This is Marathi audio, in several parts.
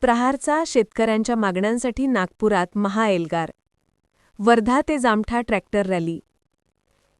प्रहारचा शेतकऱ्यांच्या मागण्यांसाठी नागपुरात महाएल्गार. वर्धा ते जामठा ट्रॅक्टर रॅली.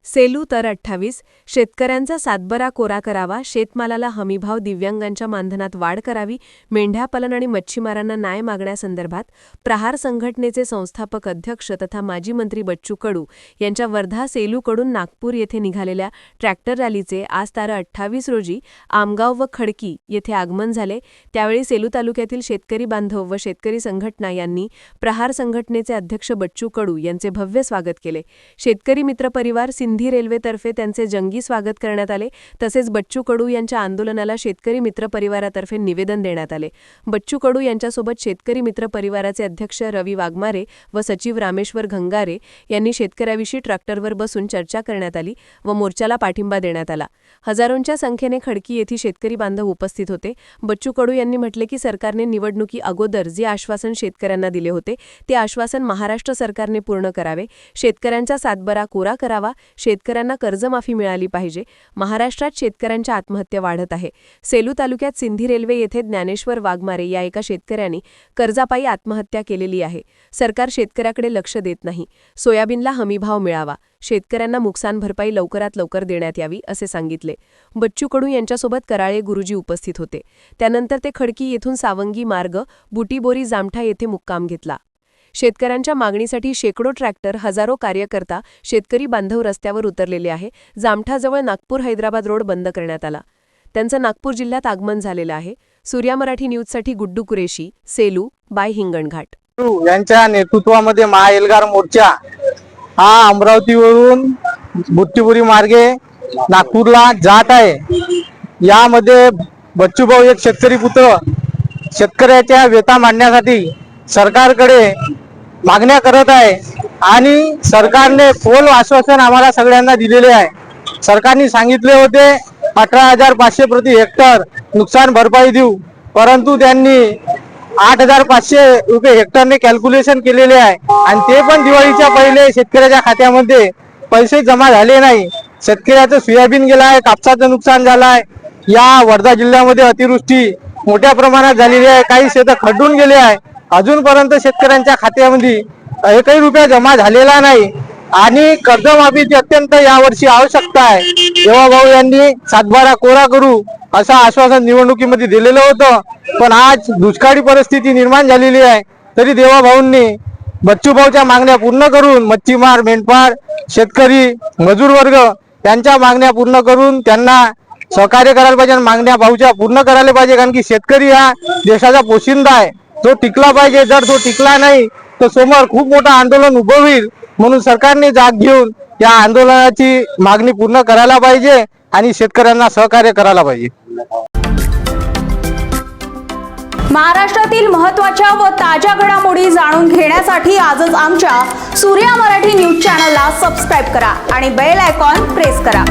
सेलू तर अठ्ठावीस. शेतकऱ्यांचा सातबरा कोरा करावा शेतमालाला हमीभाव दिव्यांगांच्या मानधनात वाढ करावी मेंढ्यापालन आणि मच्छीमारांना न्याय मागण्यासंदर्भात प्रहार संघटनेचे संस्थापक अध्यक्ष तथा माजी मंत्री बच्चू कडू यांच्या वर्धा सेलूकडून नागपूर येथे निघालेल्या ट्रॅक्टर रॅलीचे आज तारा अठ्ठावीस रोजी आमगाव व खडकी येथे आगमन झाले. त्यावेळी सेलू तालुक्यातील शेतकरी बांधव व शेतकरी संघटना यांनी प्रहार संघटनेचे अध्यक्ष बच्चू कडू यांचे भव्य स्वागत केले. शेतकरी मित्र परिवार सिंधी रेल्वेतर्फे त्यांचे जंगी स्वागत करण्यात आले. तसेच बच्चू कडू यांच्या आंदोलनाला शेतकरी मित्र परिवारातर्फे निवेदन देण्यात आले. बच्चू कडू यांच्यासोबत शेतकरी मित्र परिवाराचे अध्यक्ष रवी वाघमारे व सचिव रामेश्वर घंगारे यांनी शेतकऱ्याविषयी ट्रॅक्टरवर बसून चर्चा करण्यात आली व मोर्चाला पाठिंबा देण्यात आला. हजारोंच्या संख्येने खडकी येथील शेतकरी बांधव उपस्थित होते. बच्चू कडू यांनी म्हटले की सरकारने निवडणुकी अगोदर जे आश्वासन शेतकऱ्यांना दिले होते ते आश्वासन महाराष्ट्र सरकारने पूर्ण करावे. शेतकऱ्यांचा सातबरा कोरा करावा. शेतकऱ्यांना कर्जमाफी मिळाली पाहिजे. महाराष्ट्रात शेतकऱ्यांच्या आत्महत्या वाढत आहे. सेलू तालुक्यात सिंधी रेल्वे येथे ज्ञानेश्वर वाघमारे या एका शेतकऱ्यांनी कर्जापायी आत्महत्या केलेली आहे. सरकार शेतकऱ्याकडे लक्ष देत नाही. सोयाबीनला हमीभाव मिळावा. शेतकऱ्यांना नुकसान भरपाई लवकरात लवकर देण्यात यावी असे सांगितले. बच्चू कडू यांच्यासोबत कराळे गुरुजी उपस्थित होते. त्यानंतर ते खडकी येथून सावंगी मार्ग बुटीबोरी जामठा येथे मुक्काम घेतला. शेतकऱ्यांच्या मागणीसाठी शेकडो ट्रॅक्टर हजारो कार्यकर्ता शेतकरी बांधव रस्त्यावर उतरलेले आहे. जामठाजवळ नागपूर हैदराबाद रोड बंद करण्यात आला. त्यांचं नागपूर जिल्ह्यात आगमन झालेलं आहे. सूर्या मराठी न्यूजसाठी गुड्डू कुरेशी सेलू बाय हिंगणघाट. यांच्या नेतृत्वामध्ये महाएलगार मोर्चा हा अमरावतीवरून बुट्टीपुरी मार्गे नागपूरला जात आहे. यामध्ये बच्चूभाऊ एक शेतकरी पुत्र शेतकऱ्याच्या व्यथा मांडण्यासाठी सरकारकडे मागण्या करत आहे आणि सरकारने फोल आश्वासन आम्हाला सगळ्यांना दिलेले आहे. सरकारने सांगितले होते अठरा हजार पाचशे प्रति हेक्टर नुकसान भरपाई देऊ. परंतु त्यांनी आठ हजार पाचशे रुपये हेक्टरने कॅल्क्युलेशन केलेले आहे. आणि ते पण दिवाळीच्या पहिले शेतकऱ्याच्या खात्यामध्ये पैसे जमा झाले नाही. शेतकऱ्याचं सोयाबीन गेलं आहे कापसाचं नुकसान झालं आहे या वर्धा जिल्ह्यामध्ये अतिवृष्टी मोठ्या प्रमाणात झालेली आहे. काही शेतं खड्डून गेले आहे. अजूनपर्यंत शेतकऱ्यांच्या खात्यामध्ये एकही रुपया जमा झालेला नाही. आणि कर्जमाफीची अत्यंत यावर्षी आवश्यकता आहे देवा भाऊ यांनी सातबारा कोरा करू असं आश्वासन निवडणुकीमध्ये दिलेलं होतं. पण आज दुष्काळी परिस्थिती निर्माण झालेली आहे. तरी देवाभाऊंनी बच्चू भाऊच्या मागण्या पूर्ण करून मच्छीमार मेंढपाळ शेतकरी मजूर वर्ग त्यांच्या मागण्या पूर्ण करून त्यांना सहकार्य करायला पाहिजे आणि मागण्या भाऊच्या पूर्ण करायला पाहिजे. कारण की शेतकरी हा देशाचा पोशिंदा आहे. तो टिकला पाहिजे जर तो टिकला नाही तर समोर खूप मोठं आंदोलन उभं होईल म्हणून सरकारने जाग घेऊन या आंदोलनाची मागणी पूर्ण करायला पाहिजे आणि शेतकऱ्यांना सहकार्य करायला पाहिजे. महाराष्ट्रातील महत्त्वाच्या व ताज्या घडामोडी जाणून घेण्यासाठी आजच आमच्या सूर्या मराठी न्यूज चॅनलला सबस्क्राईब करा आणि बेल आयकॉन प्रेस करा.